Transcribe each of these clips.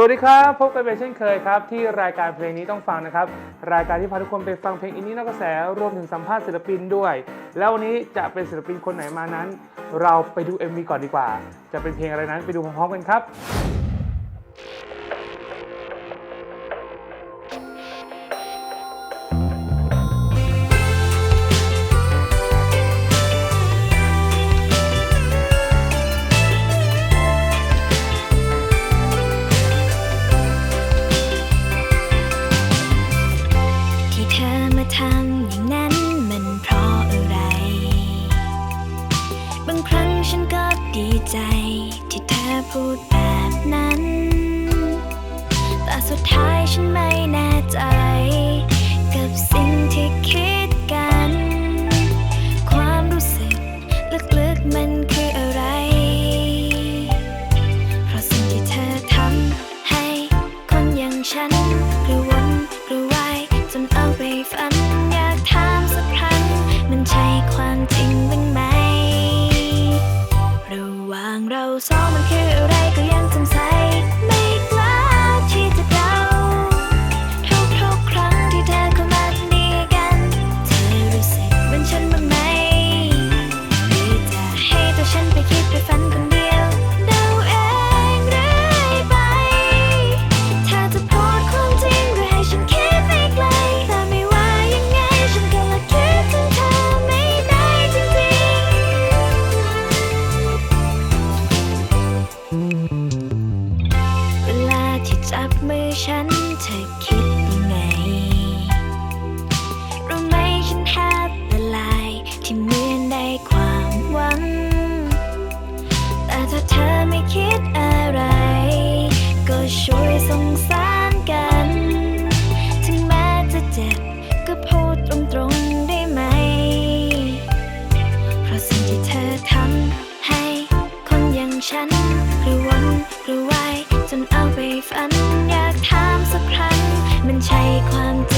สวัสดีครับ พบกันเป็นเช่นเคยครับ ที่รายการเพลงนี้ต้องฟังนะครับ รายการที่พาทุกคนไปฟังเพลงอินนี้นอกกระแสรวมถึงสัมภาษณ์ศิลปินด้วย แล้ววันนี้จะเป็นศิลปินคนไหนมานั้น เราไปดู MV ก่อนดีกว่า จะเป็นเพลงอะไรนั้นไปดูพร้อมๆกันครับ ช่วยสงสารกัน ถึงแม้จะเจ็บก็พูดตรงๆได้ไหม เพราะสิ่งที่เธอทำให้คนอย่างฉันกระวนกระวายจนเอาไปฝัน อยากถามสักครั้ง มันใช่ความจริง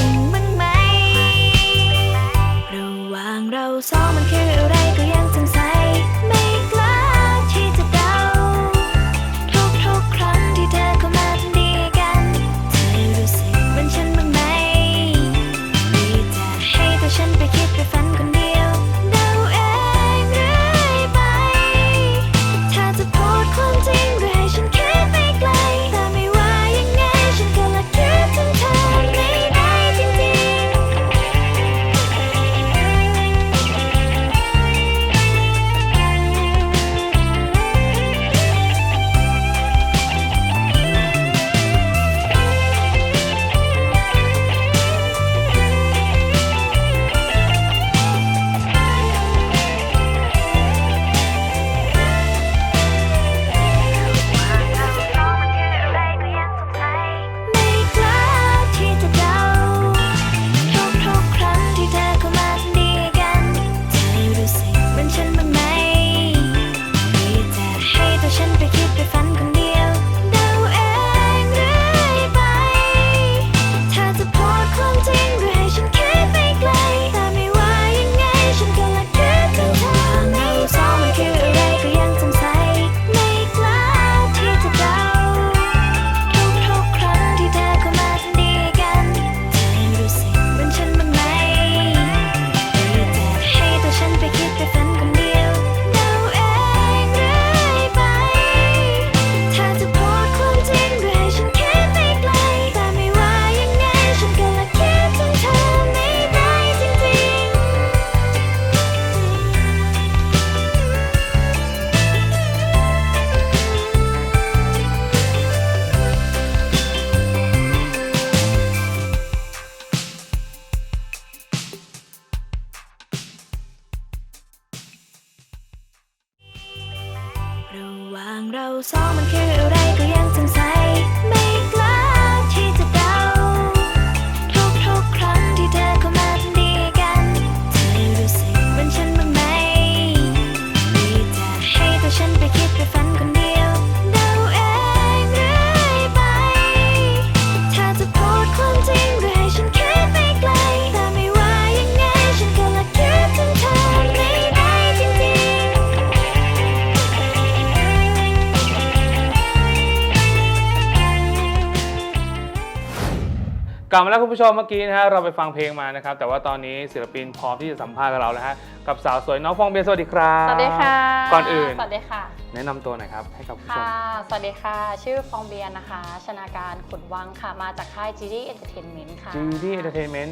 กลับมาแล้วคุณผู้ชมเมื่อกี้นะฮะเราไปฟังเพลงมานะครับ แต่ว่าตอนนี้ศิลปินพร้อมที่จะสัมภาษณ์กับเราแล้วฮะกับสาวสวยน้องฟองเบียร์สวัสดีครับสวัสดีค่ะก่อนอื่น สวัสดีค่ะแนะนำตัวหน่อยครับให้กับผู้ชค่ะ มสวัสดีค่ะ ชื่อฟองเบียร์นะคะ ชนาการขุนวังค่ะ มาจากค่าย GD Entertainment ค่ะ GD Entertainment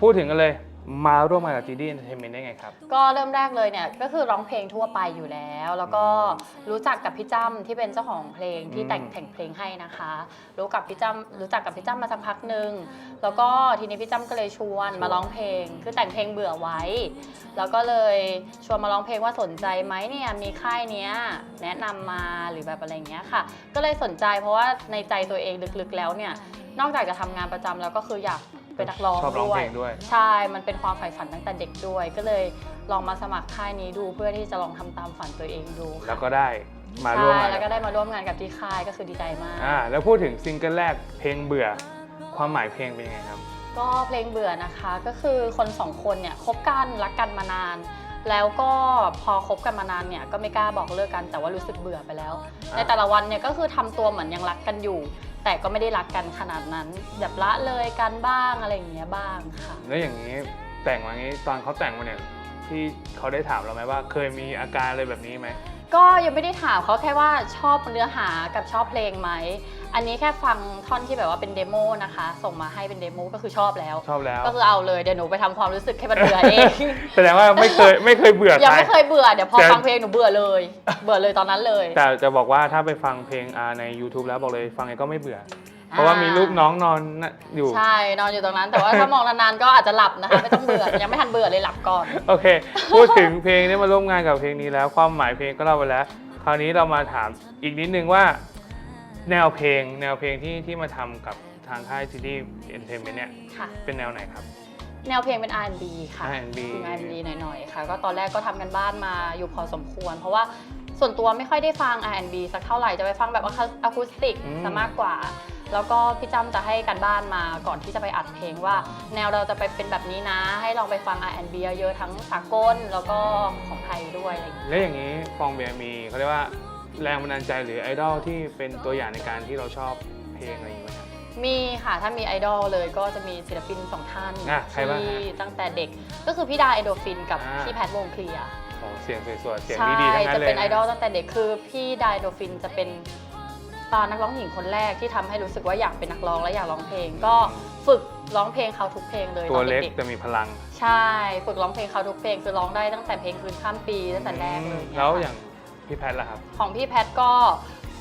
พูดถึงกันเลย มาร่วมงานกับ GD Entertainment ได้ไงครับ ก็เริ่มแรกเลยเนี่ยก็คือร้องเพลงทั่วไปอยู่แล้ว แล้วก็รู้จักกับพี่จ้ำที่เป็นเจ้าของเพลงที่แต่งอืมแต่งเพลงให้นะคะ รู้กับพี่จ้ำรู้จักกับพี่จ้ำมาสักพักหนึ่งแล้วก็ทีนี้พี่จ้ำก็เลยชวนมาร้องเพลง คือแต่งเพลงเบื่อไว้ แล้วก็เลยชวนมาร้องเพลงว่าสนใจไหมเนี่ยมีค่ายเนี้ยแนะนำมาหรือแบบอะไรอย่างเงี้ยค่ะ ก็เลยสนใจเพราะว่าในใจตัวเองลึกๆแล้วเนี่ยนอกจากจะทำงานประจำแล้วก็คืออยาก เป็นนักร้องชอบร้องด้วเพยลงด้วย ใช่ มันเป็นความใฝ่ฝันตั้งแต่เด็กด้วย ก็เลยลองมาสมัครค่ายนี้ดูเพื่อที่จะลองทำตามฝันตัวเองดูค่ะแล้วก็ได้มาร่วมใช่งานแล้วก็กับได้มาร่วมงานกับที่ค่ายก็คือดีใจมากอ่าแล้วพูดถึงซิงเกิลแรกเพลงเบื่อ ความหมายเพลงเป็นยังไงครับ ก็เพลงเบื่อนะคะก็คือคนสองคนเนี่ยคบกันรักกันมานานแล้วก็พอคบกันมานานเนี่ยก็ไม่กล้าบอกเลิกกันแต่ว่ารู้สึกเบื่อไปแล้วอ่าในแต่ละวันเนี่ยก็คือทำตัวเหมือนยังรักกันอยู่ แต่ก็ไม่ได้รักกันขนาดนั้น แบบละเลยกันบ้างอะไรอย่างเงี้ยบ้างค่ะ แล้วอย่างนี้แต่งมางี้ตอนเขาแต่งมาเนี่ยที่เขาได้ถามเราไหมว่า เคยมีอาการอะไรแบบนี้ไหม ก็ยังไม่ได้ถามเขาแค่ว่าชอบเนื้อหากับชอบเพลงไหม อันนี้แค่ฟังท่อนที่แบบว่าเป็นเดโมนะคะ ส่งมาให้เป็นเดโมก็คือชอบแล้ว ชอบแล้ว ก็คือเอาเลยเดี๋ยวหนูไปทำความรู้สึกให้มันเบื่อเองแสดงว่าไม่เคยไม่เคยเบื่อยังใคร ไม่เคยเบื่อเดี๋ยวพอแต่ ฟังเพลงหนูเบื่อเลย เบื่อเลยตอนนั้นเลย แต่จะบอกว่าถ้าไปฟังเพลงอ่าใน YouTube แล้วบอกเลยฟังไงก็ไม่เบื่อ เพราะว่ามีรูปน้องนอนน่ะอยู่ ใช่นอนอยู่ตรงนั้น แต่ว่าถ้ามองนานๆก็อาจจะหลับนะคะไม่ต้องเบื่อยังไม่ทันเบื่อเลยหลับก่อน โอเค พูดถึงเพลงนี้มาร่วมงานกับเพลงนี้แล้ว ความหมายเพลงก็เล่าไปแล้ว คราวนี้เรามาถามอีกนิดนึงว่า แนวเพลง แนวเพลงที่ที่มาทำกับทางค่าย CD Entertainment เนี่ยค่ะ เป็นแนวไหนครับ แนวเพลงเป็น R&B ค่ะ R&B เป็น R&B หน่อยๆ ค่ะ ก็ตอนแรกก็ทำกันบ้านมาอยู่พอสมควร เพราะว่าส่วนตัวไม่ค่อยได้ฟัง R&B สักเท่าไหร่ จะไปฟังแบบอะคูสติกอืม ซะมากกว่า แล้วก็พี่จำจะให้กันบ้านมาก่อนที่จะไปอัดเพลงว่า แนวเราจะไปเป็นแบบนี้นะ ให้ลองไปฟัง R&B เยอะๆทั้งสากลแล้วก็ของไทยด้วยอะไรอย่างเงี้ยแล้วอย่างนี้ฟองเบียร์มีเขาเรียกว่าแรงบันดาลใจหรือไอดอลที่เป็นตัวอย่างในการที่เราชอบเพลงอะไรอย่างเงี้ยครับมีค่ะถ้ามีไอดอลเลยก็จะมีศิลปินสองท่านอะใครบ้างฮะที่ตั้งแต่เด็กก็คือพี่ดาเอโดฟินกับอ่า พี่แพทวงเคลียร์ โอ้เสียงสวยๆเสียงใช่ดีๆทั้งนั้นจะเลยเป็นไอดอลตั้งแต่เด็กคือพี่ไดโดฟินจะเป็น ตอนนักร้องหญิงคนแรกที่ทำให้รู้สึกว่าอยากเป็นนักร้องและอยากร้องเพลง ก็ฝึกร้องเพลงเขาทุกเพลงเลยตัวตอนเล็กเด็กแต่มีพลังๆใช่ฝึกร้องเพลงเขาทุกเพลงคือร้องได้ตั้งแต่เพลงคืนข้ามปีตั้งแต่แรกเลยอืมแล้วอย่างพี่แพทล่ะครับ ของพี่แพทก็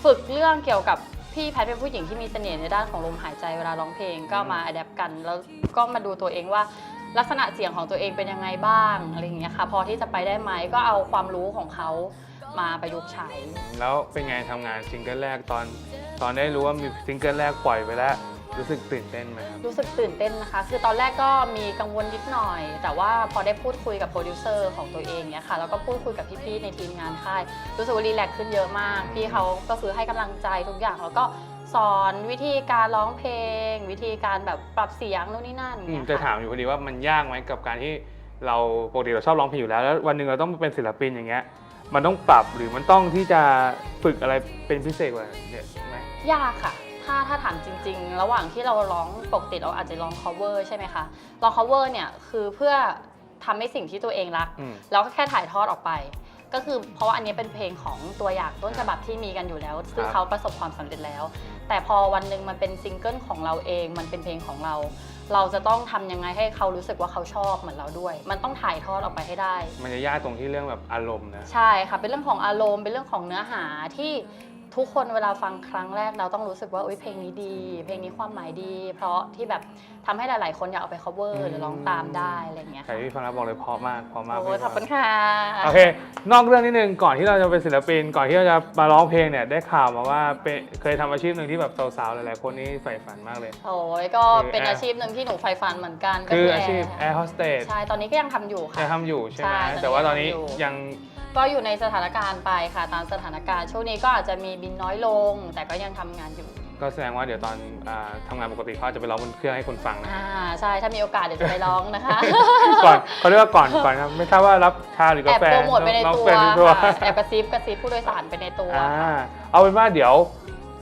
ฝึกเรื่องเกี่ยวกับพี่แพทเป็นผู้หญิงที่มีเสน่ห์ในด้านของลมหายใจเวลาร้องเพลงก็มาอัดแอปกันแล้วก็มาดูตัวเองว่าลักษณะเสียงของตัวเองเป็นยังไงบ้างอะไรอย่างเงี้ยค่ะพอที่จะไปได้ไหมก็เอาความรู้ของเขา มาประยุกต์ใช้ แล้วเป็นไงทำงานซิงเกิลแรกตอน ตอนได้รู้ว่ามีซิงเกิลแรกปล่อยไปแล้ว รู้สึกตื่นเต้นไหมครับ รู้สึกตื่นเต้นนะคะ คือตอนแรกก็มีกังวลนิดหน่อย แต่ว่าพอได้พูดคุยกับโปรดิวเซอร์ของตัวเองเนี่ยค่ะ แล้วก็พูดคุยกับพี่ๆในทีมงานค่าย รู้สึกว่ารีแลกซ์ขึ้นเยอะมาก พี่เขาก็คือให้กำลังใจทุกอย่าง แล้วก็สอนวิธีการร้องเพลง วิธีการแบบปรับเสียงนู่นนี่นั่นอืมเนี่ยจะค่ะ ถามอยู่พอดีว่ามันยากไหมกับการที่เราปกติเราชอบร้องเพลงอยู่แล้วแล้ววันหนึ่งเราต้องเป็นศิลปินอย่างเงี้ย มันต้องปรับหรือมันต้องที่จะฝึกอะไรเป็นพิเศษกว่าเนี่ยไหม ยากค่ะ ถ้าถ้าถามจริง ๆ ระหว่างที่เราร้องปกติเราอาจจะร้อง cover ใช่ไหมคะร้อง cover เนี่ยคือเพื่อทำให้สิ่งที่ตัวเองรัก อืม แล้วก็แค่ถ่ายทอดออกไป ก็คือเพราะว่าอันนี้เป็นเพลงของตัวอย่างต้นฉบับที่มีกันอยู่แล้ว ซึ่งครับเขาประสบความสำเร็จแล้ว แต่พอวันหนึ่งมันเป็นซิงเกิลของเราเอง มันเป็นเพลงของเรา เราจะต้องทำยังไงให้เขารู้สึกว่าเขาชอบเหมือนเราด้วย มันต้องถ่ายทอดออกไปให้ได้ มันจะยากตรงที่เรื่องแบบอารมณ์นะ ใช่ค่ะ เป็นเรื่องของอารมณ์ เป็นเรื่องของเนื้อหาที่ ทุกคนเวลาฟังครั้งแรกเราต้องรู้สึกว่าอุ๊ยเพลงนี้ดี เพลงนี้ความหมายดี เพราะที่แบบทำให้หลาย ๆ คนอยากเอาไป cover หรือร้องตามได้อะไรอย่างเงี้ยใครค่ะที่ฟังแล้วบอกเลยเพราะมากเพราะมากโอ้ยพี่ขอบคุณค่ะโอเคนอกเรื่องนิดนึงก่อนที่เราจะเป็นศิลปิน ก่อนที่เราจะมาร้องเพลงเนี่ยได้ข่าวมาว่าเป็นเคยทำอาชีพหนึ่งที่แบบสาวๆหลายๆคนนี่ใฝ่ฝันมากเลยโอ้ยก็เป็นคือแอร์อาชีพหนึ่งที่หนูใฝ่ฝันเหมือนกันก็คือคืออาชีพแอแอร์โฮสเตสร์ใช่ตอนนี้ก็ยังทำอยู่จะค่ะทำอยู่ใช่ไหมใช่แต่ว่าตอนนี้ตอนนี้ยัง ก็อยู่ในสถานการณ์ไปค่ะ ตามสถานการณ์ช่วงนี้ก็อาจจะมีบินน้อยลง แต่ก็ยังทำงานอยู่ ก็แสดงว่าเดี๋ยวตอนอ่าทำงานปกติเขาอาจจะไปร้องบนเครื่องให้คนฟังนะ อ่าใช่ถ้ามีโอกาสเดี๋ยวจะไปร้องนะคะ ก่อนเขาเรียกว่าก่อนก่อนครับไม่ทราบว่ารับชาหรือแอกาบแฟโปรโมทไปในน้องตัวเป็นตัว ค่ะแอบกระซิบกระซิบผู้โดยสารไปในตัว อ่าค่ะเอาเป็นว่าเดี๋ยว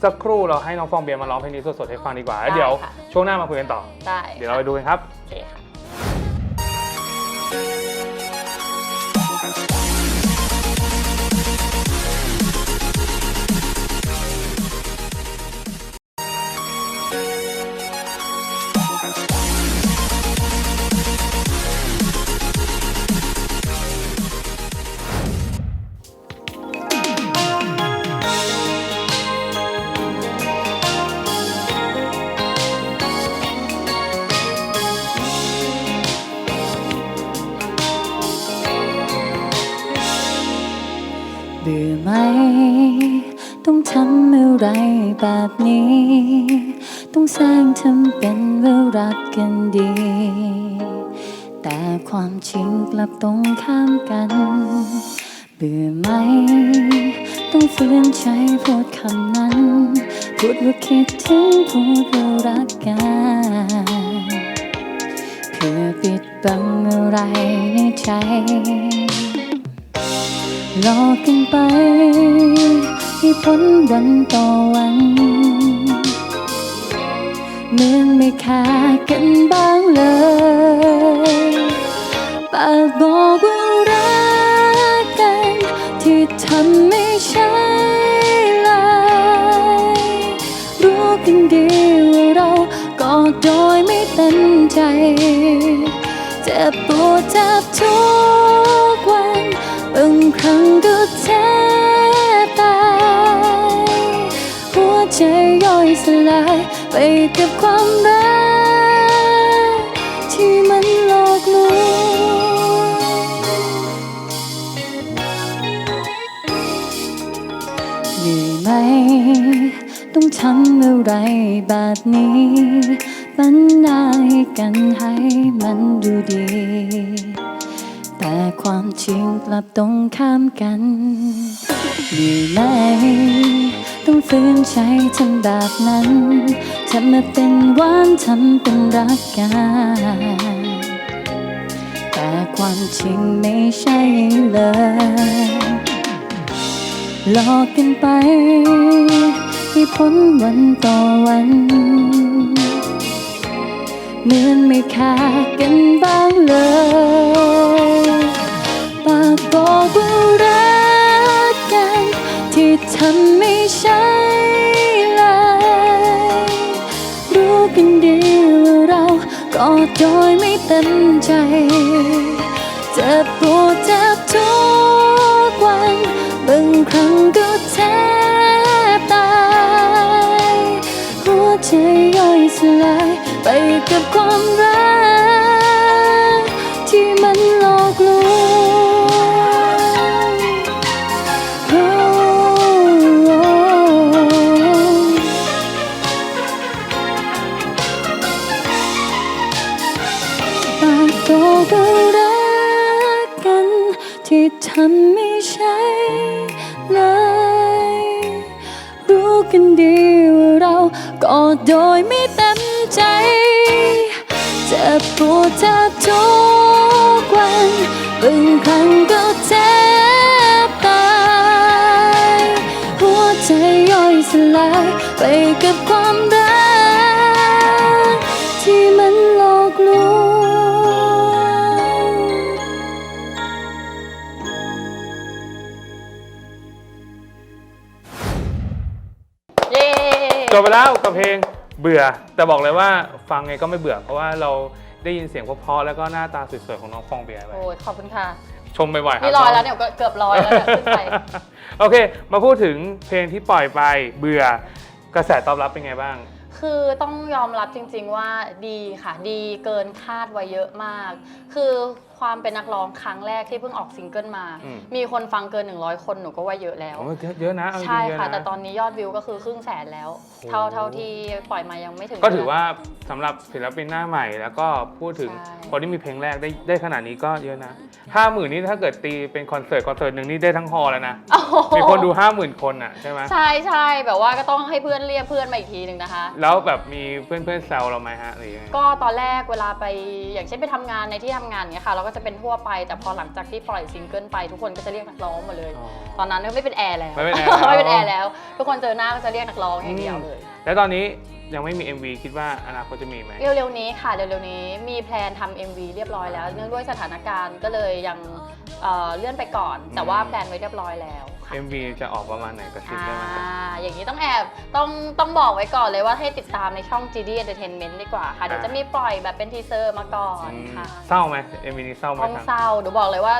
สักครู่เราให้น้องฟองเบียร์มาร้องเพลงนี้สดๆให้ฟังดีกว่าแล้วได้เดี๋ยวค่ะ ช่วงหน้ามาคุยกันต่อ ได้เดี๋ยวเราไปดูกันครับ โอเคค่ะ เบื่อไหม ต้องทำอะไรแบบนี้ ต้องสงทำเป็นว่ารักกันดี แต่ความจริงกลับตรงข้ามกัน เบื่อไหม ต้องฝืนใจพูดคำนั้น พูดว่าคิดถึงพูดว่ารักกันเพื่อปิดบังอะไรในใจ หลอกกันไป ให้พ้นวันต่อวัน เหมือนไม่ค่ากันบ้างเลยปากบอกว่ารักกัน ที่ทำไม่ใช่เลยรู้กันดีว่าเราก็โดยไม่เต็มใจ เจ็บปวดแทบทุก ทั้งก็แทบตายหัวใจย่อยสลายไปกับความรักที่มันหลอกลวงเหนื่อยไหม ต้องทำอะไรแบบนี้ มันนายกันให้มันดูดี ความจริงกลับตรงข้ามกันเหนื่อยไหมต้องฝืนใจทำแบบนั้นทำมาเป็นหวานทำเป็นรักกันแต่ความจริงไม่ใช่เลยหลอกกันไปให้พ้นวันต่อวันเหมือนไม่ค่ากันบ้างเลยากบอกว่ารักกัน ที่ทำไม่ใช่เลยรู้กันดีว่าเราก็โดยไม่เต็มใจเจ็บปวดแทบทุกวันบางครั้งก็แทบตายหัวใจย่อยสลายไปกับความรัก บปวดแทบทุกวันบางครั้งก็แทบตายหัวใจย่อยสลายไปกับความรักที่มันหลอกลวงเย้ จบไปแล้วกับเพลงเบื่อ แต่บอกเลยว่าฟังไงก็ไม่เบื่อ เพราะว่าเรา ได้ยินเสียงเพราะๆแล้วก็หน้าตาสวยๆของน้องฟองเบียร์ไปโอ้ยขอบคุณค่ะชมบ่อยๆครับนี่ร้อยแล้วน้งเนี่ยเกือบร้อยแล้วเนี่ยขึ้นไปโอเค มาพูดถึงเพลงที่ปล่อยไปเบื่อกระแสตอบรับเป็นไงบ้าง คือต้องยอมรับจริง ๆว่าดีค่ะดีเกินคาดไว้เยอะมาก คือ ความเป็นนักร้องครั้งแรกที่เพิ่งออกซิงเกิลมา อืม มีคนฟังเกิน 100 คนหนูก็ว่าเยอะแล้ว โอ้ยเยอะเยอะนะเอาจริใช่งๆเยอะค่ะนะแต่ตอนนี้ยอดวิวก็คือครึ่งแสนแล้ว เท่าเท่าที่ปล่อยมายังไม่ถึง ก็ถือว่าสำหรับศิลปินหน้าใหม่แล้วก็พูดถึงใช่ คนที่มีเพลงแรกได้ได้ขนาดนี้ก็เยอะนะห้าหมื่นนี่ถ้าเกิดตีเป็นคอนเสิร์ตคอนเสิร์ตหนึ่งนี่ได้ทั้งฮอลแล้วนะ โอ้โหมีคนดูห้าหมื่นคนอะใช่ไหมใช่ใช่แบบว่าก็ต้องให้เพื่อนเรียกเพื่อนมาอีกทีหนึ่งนะคะ แล้วแบบมีเพื่อนๆแซวเราไหมฮะหรือยังไง ก็ตอนแรกเวลาไปอย่างเช่นไปทำงานในที่ทำงานเนี้ยค่ะเราก็ก็จะเป็นทั่วไป แต่พอหลังจากที่ปล่อยซิงเกิลไปทุกคนก็จะเรียกนักร้องหมาเลย อ๋อ ตอนนั้นก็ไม่เป็นแอร์แล้วไม่เป็นแอร์แล้ว ไม่เป็นแอร์แล้ว ทุกคนเจอหน้าก็จะเรียกนักร้องอย่างเดียวเลย แล้วตอนนี้ยังไม่มี MV คิดว่าอนาคตจะมีไหม เร็วๆนี้ค่ะเร็วๆนี้มีแพลนทำ MV เรียบร้อยแล้ว เนื่องด้วยสถานการณ์ก็เลยยังเอ่อเลื่อนไปก่อน แต่ว่าแพลนไว้เรียบร้อยแล้ว ค่ะ MV จะออกประมาณไหนกระซิบอ่าได้ไหมครับอย่างนี้ต้องแอบต้องต้องบอกไว้ก่อนเลยว่าให้ติดตามในช่อง GD Entertainment ดีกว่าค่ะ เดี๋ยวจะมีปล่อยแบบเป็นทีเซอร์มาก่อนค่ะ เศร้าไหม MV นี้เศร้าไหมต้องครับเศร้าหนูบอกเลยว่า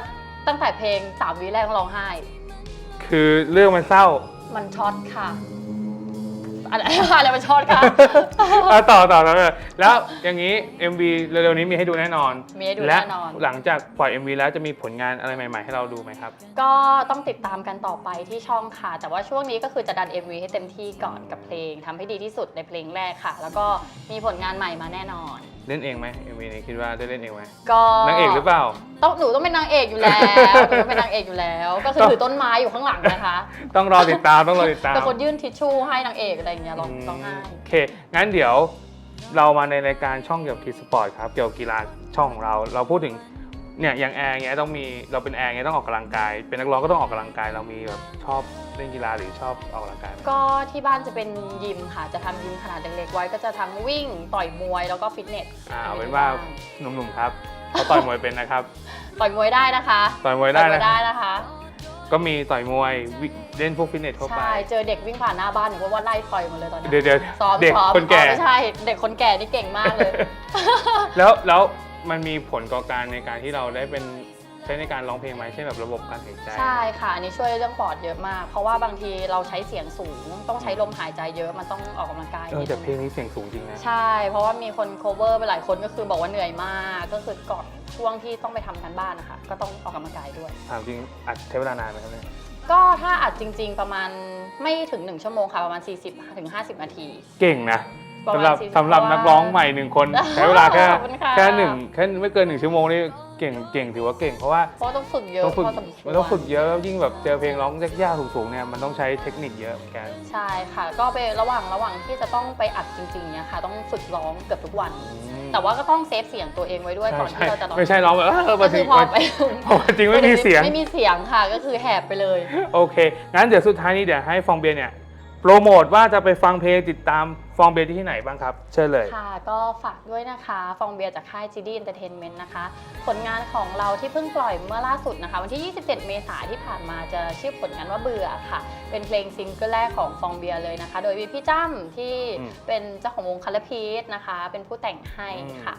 ตั้งแต่เพลงสามวิแรกต้องร้องไห้ คือเรื่องมันเศร้า มันช็อตค่ะ อะไร อะไรมันช็อตค่ะ เอาต่อต่อต่อเลยแล้วอย่างนี้ MV เร็วๆนี้มีให้ดูแน่นอนมีให้ดูและแน่นอนหลังจากปล่อย MV แล้วจะมีผลงานอะไรใหม่ๆ ให้เราดูไหมครับ ก็ต้องติดตามกันต่อไปที่ช่องค่ะ แต่ว่าช่วงนี้ก็คือจะดัน MV ให้เต็มที่ก่อนกับเพลงทำให้ดีที่สุดในเพลงแรกค่ะ แล้วก็มีผลงานใหม่มาแน่นอน เล่นเองไหม MV นี้คิดว่าได้เล่นเองไหมก็นางเอกหรือเปล่า ต้องหนูต้องเป็นนางเอกอยู่แล้วหนูต้องเป็นนางเอกอยู่แล้ว ก็คือถือต้นไม้อยู่ข้างหลังนะคะ ต้องรอติดตามต้องรอติดตามเป็นคนยื่นทิชชู่ให้นางเอกอะไรอย่างเงี้ยร้องร้องไห้โอเค งั้นเดี๋ยวเรามาในรายการช่องเกี่ยวกับทีสปอร์ตครับ เกี่ยวกับกีฬาช่องของเรา เราพูดถึง เนี่ยอย่างแอร์เงี้ยต้องมีเราเป็นแอร์เงี้ยต้องออกกำลังกาย เป็นนักร้องก็ต้องออกกำลังกายเรามีแบบชอบเล่นกีฬาหรือชอบออกกำลังกายไหมก็ที่บ้านจะเป็นยิมค่ะ จะทำยิมขนาดเล็กๆไว้ ก็จะทั้งวิ่งต่อยมวยแล้วก็ฟิตเนสอ่าเอาเป็นว่าหนุ่มๆครับเขาต่อยมวยเป็นนะครับ ต่อยมวยได้นะคะต่อยมวยได้ต่อยมนะวยได้นะคะก็มีต่อยมวยวิเล่นพวกฟิตเนสทั่วไป ใช่เจอเด็กวิ่งผ่านหน้าบ้านหนูก็ว่าไล่ต่อยหมดเลยตอนนี้เดี๋ยวเดี๋ยวซ้อมเด็กซ้อมคนแก่อ๋อไม่ใช่ เด็กคนแก่นี่เก่งมากเลย แล้วแล้ว มันมีผลต่อการในการที่เราได้เป็นใช้ในการร้องเพลงไหมเช่นแบบระบบการหายใจ ใช่ค่ะ อันนี้ช่วยเรื่องปอดเยอะมาก เพราะว่าบางทีเราใช้เสียงสูง ต้องใช้ลมหายใจเยอะ มันต้องออกกำลังกายเออนิดแต่นึงเพลงนี้เสียงสูงจริงนะ ใช่ เพราะว่ามีคน cover ไปหลายคนก็คือบอกว่าเหนื่อยมาก ก็คือก่อนช่วงที่ต้องไปทำกันบ้านนะคะ ก็ต้องออกกำลังกายด้วย ถามจริงอัดใช้เวลานานไหมครับเนี่ยก็ถ้าอัดจริง ๆ ประมาณไม่ถึง 1 ชั่วโมงค่ะ ประมาณ 40ถึง50 นาที เก่งนะ ประสำมาณหรับ40สำหรับนักร้องใหม่หนึ่งคน ใช้เวลาแค่ขอบคุณค่ะแค่หนึ่งแค่ไม่เกินหนึ่งชั่วโมงนี่เก่งเก่งถือว่าเก่งเพราะว่าเพราะต้องฝึกเยอะต้องฝึกพอสมควร มันต้องฝึกเยอะแล้วยิ่งแบบเจอเพลงร้องยากๆสูงๆเนี่ยมันต้องใช้เทคนิคเยอะเหมือนกัน ใช่ค่ะ ก็ไประหว่างระหว่างที่จะต้องไปอัดจริงๆเนี่ยค่ะ ต้องฝึกร้องเกือบทุกวัน แต่ว่าก็ต้องเซฟเสียงตัวเองไว้ด้วยก่อนใช่ที่เราจะร้องไม่ใช่ร้องแบบเออก็มาถึคืงอพอไปพอจริงไม่มีเสียง ไม่มีเสียงค่ะ ก็คือแหบไปเลย โอเค งั้นเดี๋ยวสุดท้ายนี้เดี๋ยวให้ฟองเบียร์เนี่ย โปรโมทว่าจะไปฟังเพลงติดตาม ฟองเบียร์ที่ไหนบ้างครับ เชิญเลย ค่ะ ก็ฝากด้วยนะคะ ฟองเบียร์จากค่าย GD Entertainment นะคะ ผลงานของเราที่เพิ่งปล่อยเมื่อล่าสุดนะคะ วันที่ 27 เมษายนที่ผ่านมาจะชื่อผลงานว่าเบื่อค่ะ เป็นเพลงซิงเกิลแรกของฟองเบียร์เลยนะคะ โดยมีพี่จ้ำที่อืม เป็นเจ้าของวงคาร์พีสนะคะ เป็นผู้แต่งให้ค่ะ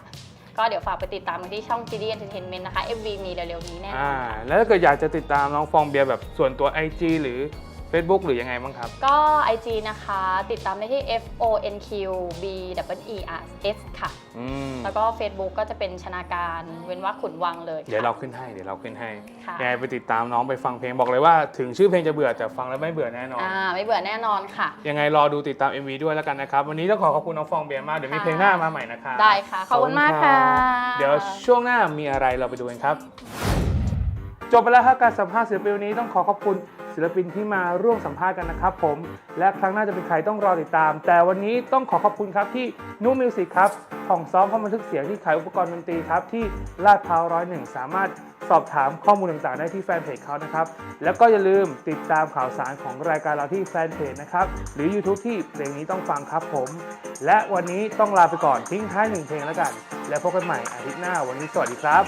ก็เดี๋ยวฝากไปติดตามกันที่ช่อง GD Entertainment นะคะ MV มีเร็วๆนี้แน่นอ่าอนค่ะ แล้วถ้าเกิดอยากจะติดตามน้องฟองเบียร์แบบส่วนตัว IG หรือ Facebook หรือยังไงบ้างครับ ก็ IG นะคะ ติดตามได้ที่ F O N Q B W E R S ค่ะ อืมแล้วก็ Facebook ก็จะเป็นชนาการเว้นวรรคขุนวังเลยค่ะ เดี๋ยวเราขึ้นให้เดี๋ยวเราขึ้นให้ค่ะ ยังไงไปติดตามน้องไปฟังเพลงบอกเลยว่าถึงชื่อเพลงจะเบื่อแต่ฟังแล้วไม่เบื่อแน่นอน อ่าไม่เบื่อแน่นอนค่ะ ยังไงรอดูติดตาม MV ด้วยแล้วกันนะครับ วันนี้ต้องขอขอบคุณน้องฟองเบียร์มาก เดี๋ยวมีค่ะ เพลงหน้ามาใหม่นะครับได้ค่ะ ขอบคุณมากค่ะเดี๋ยวช่วงหน้ามีอะไรเราไปดูกันครับ จบไปแล้วครับการสัมภาษณ์ศิลปินวันนี้ต้องขอขอบคุณ ศิลปินที่มาร่วมสัมภาษณ์กันนะครับผม และครั้งหน้าจะเป็นใครต้องรอติดตาม แต่วันนี้ต้องขอขอบคุณครับที่นูมิวสิกครับของซ้อมห้องบันทึกเสียงที่ขายอุปกรณ์ดนตรีครับที่ลาดพร้าวร้อยหนึ่งสามารถสอบถามข้อมูลต่างๆ ได้ที่แฟนเพจเขานะครับ แล้วก็อย่าลืมติดตามข่าวสารของรายการเราที่แฟนเพจนะครับ หรือ YouTube ที่เพลงนี้ต้องฟังครับผม และวันนี้ต้องลาไปก่อนทิ้งท้ายหนึ่งเพลงแล้วกัน แล้วพบกันใหม่อาทิตย์หน้าวันนี้สวัสดีครับ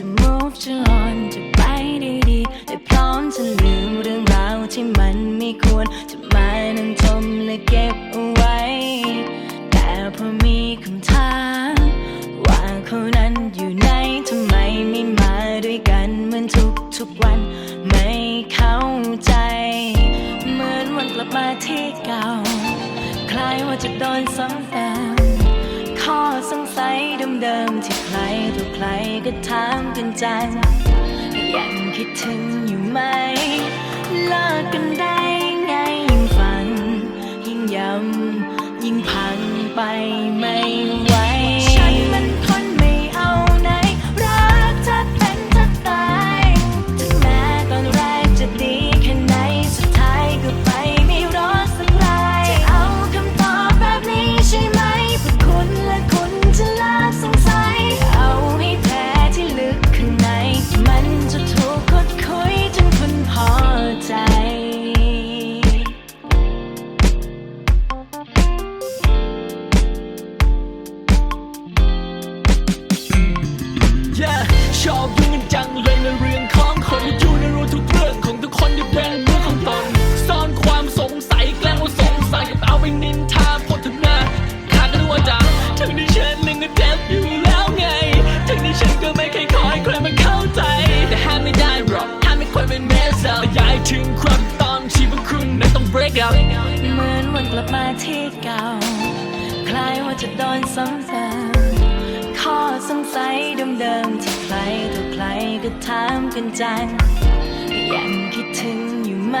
จะ move จะ on จะไปได้ดีและพร้อมจะลืมเรื่องราวที่มันไม่ควร จะมานั่งทมและเก็บ ใครก็ถามกันจังยังคิดถึงอยู่ไหมเลิกกันได้ไงยิ่งฝัน ยิ่งยำยิ่งพังไปไม่ไหว ถามกันจังยังคิดถึงอยู่ไหม